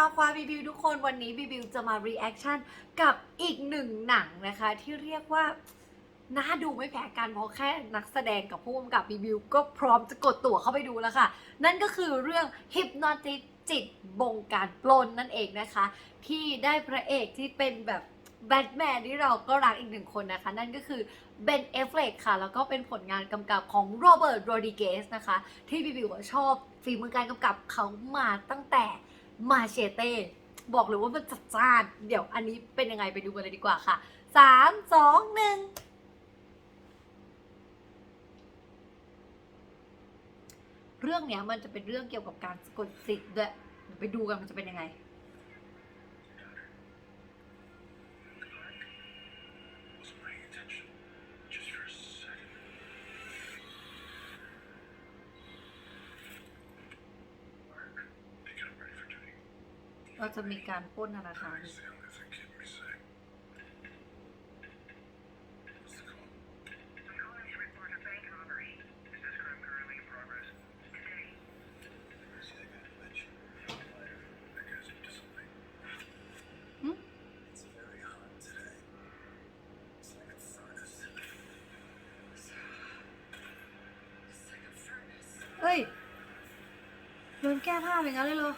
าวความรีวิวทุกคนวันนี้บีบิวจะมารีแอคชั่นกับอีกหนึ่งหนังนะคะ ที่เรียกว่าน่าดูไม่แพ้กันเพราะแค่นักแสดงกับผู้กำกับบีบิวก็พร้อมจะกดตั๋วเข้าไปดูแล้วค่ะ นั่นก็คือเรื่อง Hypnotic จิตบงการปล้นนั่นเองนะคะ ที่ได้พระเอกที่เป็นแบบแบทแมนที่เราก็รักอีกหนึ่งคนนะคะ นั่นก็คือเบนเอฟเลกค่ะ แล้วก็เป็นผลงานกำกับของโรเบิร์ตโรดิเกสนะคะ ที่บีบิวชอบฝีมือการกำกับเขามาตั้งแต่ มาเชเต้บอกเลยว่ามันจัดจ้าน เดี๋ยวอันนี้เป็นยังไงไปดูกันเลยดีกว่าค่ะสามสองหนึ่งเรื่องเนี้ยมันจะเป็นเรื่องเกี่ยวกับการสะกดจิตด้วยเดี๋ยไปดูกันมันจะเป็นยังไง เราจะมีการปล้นธนาคาร It's the only thing keeping me safe. What's the call? I'm calling to report a bank robbery. Is this crime currently in progress? Today. See that guy you mentioned? Liar. That guy's up to something. Hmm? It's very hot today. It's like a furnace. It's like a furnace. เฮ้ย โดนแก้ผ้าเป็นงั้นเลยเหรอ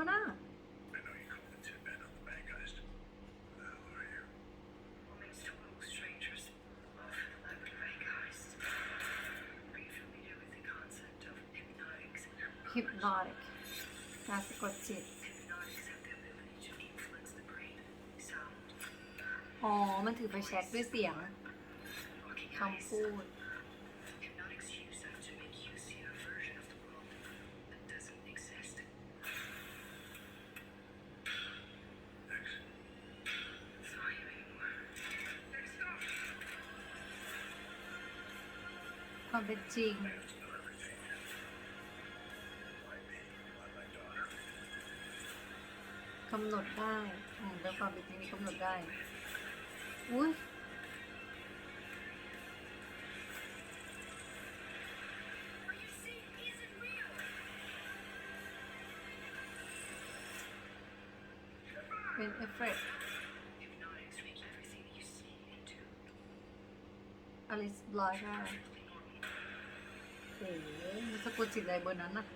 อะไรวะน่ะ I know you called the tip man on the bank heist. Who the hell are you? Woman's total strangers. Off the elaborate bank heist. Are you familiar with the concept of hypnotics? hypnotic การสะกดจิต Hypnotics have the ability to influence the brain, sound, อ๋อ มันถือไปแช็คด้วยเสียง walking คำ eyes. พูด ความเป็นจริง กำหนดได้อืมแล้วความเป็นจริงกำหนดได้ อุ้ยเป็นเอฟเฟกต์ Alice Blige ได้ into อลิสบลอยค่ะ perfectly normal. โอ้โหมันสะกดจิตอะไรเบอร์นั้นน่ะ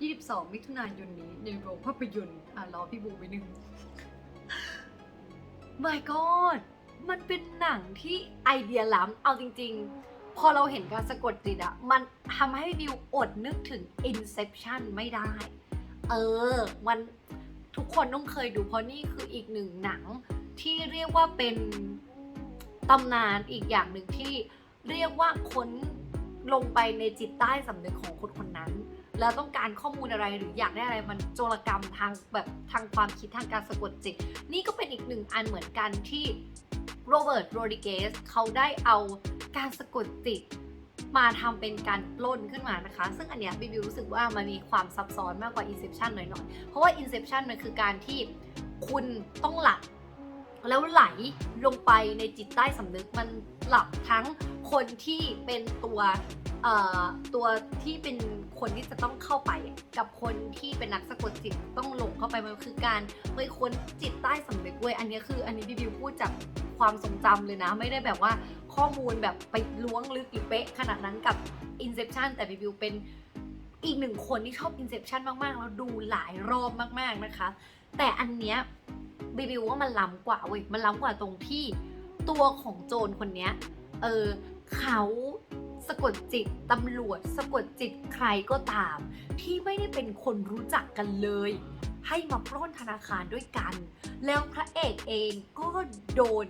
22 มิถุนายนนี้ในโรงภาพยนตร์อะรอพี่บูไปหนึ่ง My God มันเป็นหนังที่ไอเดียล้ำเอาจริง ๆ พอเราเห็นการสะกดจิตอะมันทำให้บิวอดนึกถึง Inception ไม่ได้ เออ มันทุกคนต้องเคยดูเพราะนี่คืออีกหนึ่งหนังที่เรียกว่าเป็น ตำนานอีกอย่างหนึ่งที่เรียกว่าค้นลงไปในจิตใต้สำนึกของคนคนนั้น แล้วต้องการข้อมูลอะไรหรืออยากได้อะไรมันโจรกรรมทางแบบทางความคิดทางการสะกดจิต นี่ก็เป็นอีกหนึ่งอันเหมือนกันที่โรเบิร์ตโรดิเกสเขาได้เอาการสะกดจิตมาทำเป็นการปล้นขึ้นมานะคะ ซึ่งอันเนี้ยบิบิวรู้สึกว่ามันมีความซับซ้อนมากกว่า Inception หน่อยๆ เพราะว่า Inception มันคือการที่คุณต้องหลับ แล้วไหลลงไปในจิตใต้สำนึกมันหลับทั้งคนที่เป็นตัวตัวที่เป็นคนที่จะต้องเข้าไปกับคนที่เป็นนักสะกดจิตต้องลงเข้าไปมันคือการไปค้นจิตใต้สำนึกเว้ยอันนี้คือ อันนี้บิบิวพูดจากความทรงจำเลยนะ ไม่ได้แบบว่าข้อมูลแบบไปล้วงลึกหรือเป๊ะขนาดนั้นกับ Inception แต่บิบิวเป็นอีกหนึ่งคนที่ชอบ Inception มากๆ แล้วดูหลายรอบมากๆนะคะ แต่อันเนี้ย บิบิวว่ามันล้ำกว่าเว้ยมันล้ำกว่าตรงที่ตัวของโจรคนเนี้ยเออเขาสะกดจิตตำรวจ สะกดจิตใครก็ตาม ที่ไม่ได้เป็นคนรู้จักกันเลย ให้มาปล้นธนาคารด้วยกัน แล้วพระเอกเองก็โดน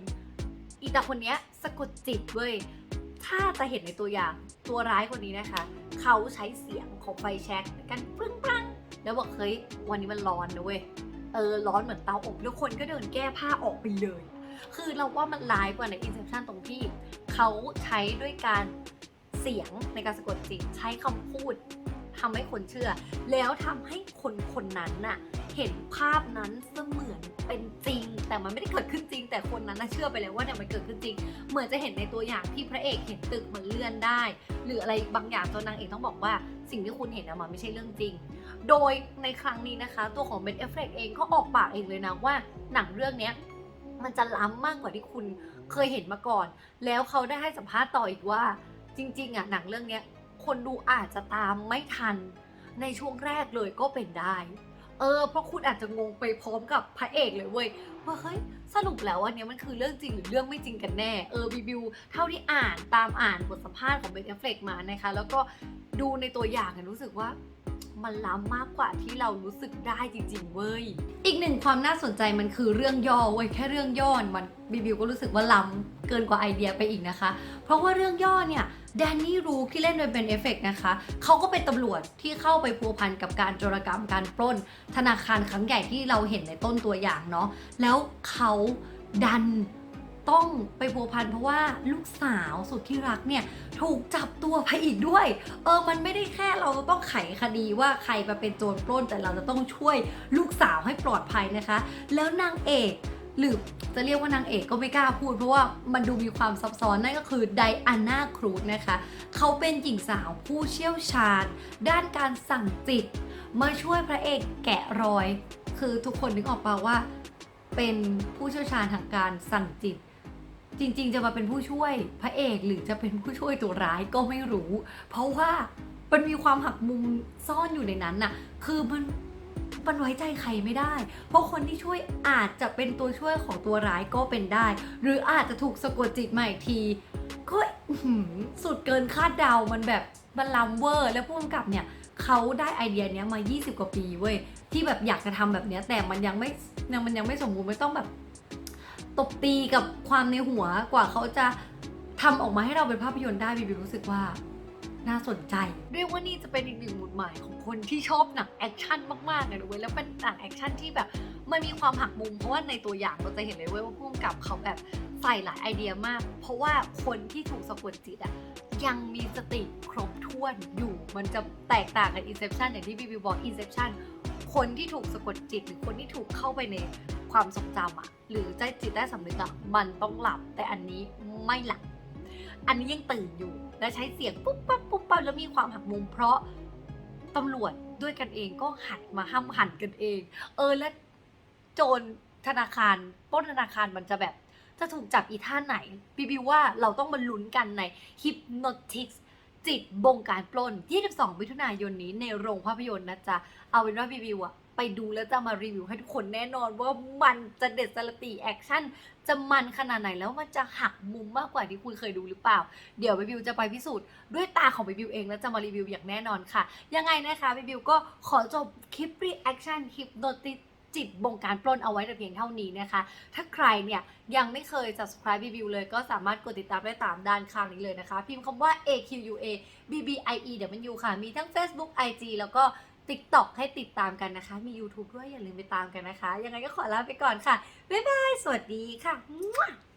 อีตาคนเนี้ยสะกดจิตเว้ยถ้าจะเห็นในตัวอย่างตัวร้ายคนนี้นะคะ เขาใช้เสียงของไฟแช็กในการปรึ้งปังแล้วบอกเฮ้ยวันนี้มันร้อนนะเว้ย เออร้อนเหมือนเตาอบแล้วคนก็เดินแก้ผ้าออกไปเลย คือเราว่ามันร้ายกว่าใน Inception ตรงที่เขาใช้ด้วยการเสียงในการสะกดจิตใช้คำพูดทำให้คนเชื่อ แล้วทำให้คนคนนั้นน่ะเห็นภาพนั้นเสมือนเป็นจริง แต่มันไม่ได้เกิดขึ้นจริง แต่คนนั้นน่ะเชื่อไปแล้วว่าเนี่ยมันเกิดขึ้นจริง เหมือนจะเห็นในตัวอย่างที่พระเอกเห็นตึกมันเลื่อนได้ หรืออะไรบางอย่างตัวนางเอกต้องบอกว่าสิ่งที่คุณเห็นนะมันไม่ใช่เรื่องจริง โดยในครั้งนี้นะคะ ตัวของเบนเอฟเฟกเองก็ออกปากเองเลยนะว่าหนังเรื่องนี้มันจะล้ำมากกว่าที่คุณเคยเห็นมาก่อน แล้วเขาได้ให้สัมภาษณ์ต่ออีกว่า จริงๆอะหนังเรื่องนี้คนดูอาจจะตามไม่ทัน ในช่วงแรกเลยก็เป็นได้เออเพราะคุณอาจจะงงไปพร้อมกับพระเอกเลยเว้ยว่าเฮ้ยสรุปแล้ววันนี้มันคือเรื่องจริงหรือเรื่องไม่จริงกันแน่เออรีวิวเท่าที่อ่านตามอ่านบทสัมภาษณ์ของเบนเอฟเฟกมานะคะ แล้วก็ดูในตัวอย่างอะรู้สึกว่า มันล้ำมากกว่าที่เรารู้สึกได้จริง ๆ เว้ย อีกหนึ่งความน่าสนใจมันคือเรื่องย่อเว้ยแค่เรื่องย่อมันบีบิวก็รู้สึกว่าล้ำเกินกว่าไอเดียไปอีกนะคะ เพราะว่าเรื่องย่อเนี่ยแดนนี่รูที่เล่นโดยเป็นเอฟเฟกนะคะเขาก็เป็นตำรวจที่เข้าไปพัวพันกับการโจรกรรมการปล้น ธนาคารครั้งใหญ่ที่เราเห็นในต้นตัวอย่างเนาะแล้วเขาดัน ต้องไปพัวพันเพราะว่าลูกสาวสุดที่รักเนี่ยถูกจับตัวไปอีกด้วย เออมันไม่ได้แค่เราจะต้องไขคดีว่าใครมาเป็นโจรปล้นแต่เราจะต้องช่วยลูกสาวให้ปลอดภัยนะคะ แล้วนางเอกหรือจะเรียกว่านางเอกก็ไม่กล้าพูดเพราะว่ามันดูมีความซับซ้อนนั่นก็คือไดอาน่าครูซนะคะ เขาเป็นหญิงสาวผู้เชี่ยวชาญ ด้านการสั่งจิต มาช่วยพระเอกแกะรอย คือทุกคนนึกออกปะว่า เป็นผู้เชี่ยวชาญทางการสั่งจิต จริงๆ จะมาเป็นผู้ช่วยพระเอกหรือจะเป็นผู้ช่วยตัวร้ายก็ไม่รู้ เพราะว่ามันมีความหักมุมซ่อนอยู่ในนั้นน่ะ คือมันมันไว้ใจใครไม่ได้ เพราะคนที่ช่วยอาจจะเป็นตัวช่วยของตัวร้ายก็เป็นได้ หรืออาจจะถูกสะกดจิตมาอีกทีก็สุดเกินคาดเดา มันแบบมันล้ำเวอร์ แล้วผู้กำกับเนี่ยเขาได้ไอเดียเนี้ยมา 20 กว่าปีเว้ย ที่แบบอยากจะทำแบบเนี้ยแต่มันยังไม่ยังมันยังไม่สมบูรณ์ไม่ต้องแบบ ตบตีกับความในหัวกว่าเขาจะทำออกมาให้เราเป็นภาพยนตร์ได้บีบีรู้สึกว่าน่าสนใจเรียกว่านี่จะเป็นอีกหนึ่งหมุดหมายของคนที่ชอบหนังแอคชั่นมากๆเลยนะเว้ยแล้วเป็นหนังแอคชั่นที่แบบมันมีความหักมุมเพราะว่าในตัวอย่างเราจะเห็นเลยเว้ยว่าผู้กำกับเขาแบบใส่หลายไอเดียมาก เพราะว่าคนที่ถูกสะกดจิตอะยังมีสติครบถ้วนอยู่ มันจะแตกต่างกับ Inception อย่างที่บีบีบอก Inception คนที่ถูกสะกดจิตหรือคนที่ถูกเข้าไปใน ความทรงจำอะหรือใจจิตได้สำนึกอะมันต้องหลับแต่อันนี้ไม่หลับ อันนี้ยังตื่นอยู่ และใช้เสียงปุ๊บปั๊บปุ๊บปั๊บแล้วมีความหักมุม เพราะตำรวจด้วยกันเองก็หัดมาห้ามหันกันเอง เออและโจรธนาคารปล้นธนาคารมันจะแบบจะถูกจับอีท่าไหนบีบิวว่าเราต้องมาลุ้นกันใน Hypnotics จิตบงการปล้น 22 มิถุนายนนี้ในโรงภาพยนตร์นะจ๊ะ เอาเป็นว่าบีบิวอะไปดูแล้วจะมารีวิวให้ทุกคนแน่นอนว่ามันจะเด็ดสลตีแอคชั่นจะมันขนาดไหนแล้วมันจะหักมุมมากกว่าที่คุณเคยดูหรือเปล่า เดี๋ยวบีบิวจะไปพิสูจน์ด้วยตาของบีบิวเองแล้วจะมารีวิวอย่างแน่นอนค่ะ ยังไงนะคะบีบิวก็ขอจบคลิปรีแอคชั่นคลิปโดติจิตบงการปล้นเอาไว้แต่เพียงเท่านี้นะคะ ถ้าใครเนี่ยยังไม่เคย subscribe บีบิวเลยก็สามารถกดติดตามได้ตามด้านข้างนี้เลยนะคะ พิมพ์คำว่า AQUA BBIE เดี๋ยวมันอยู่ค่ะ มีทั้ง Facebook IG แล้วก็ TikTok ให้ติดตามกันนะคะ มี YouTube ด้วยอย่าลืมไปตามกันนะคะ ยังไงก็ขอลาไปก่อนค่ะ บ๊ายบาย สวัสดีค่ะ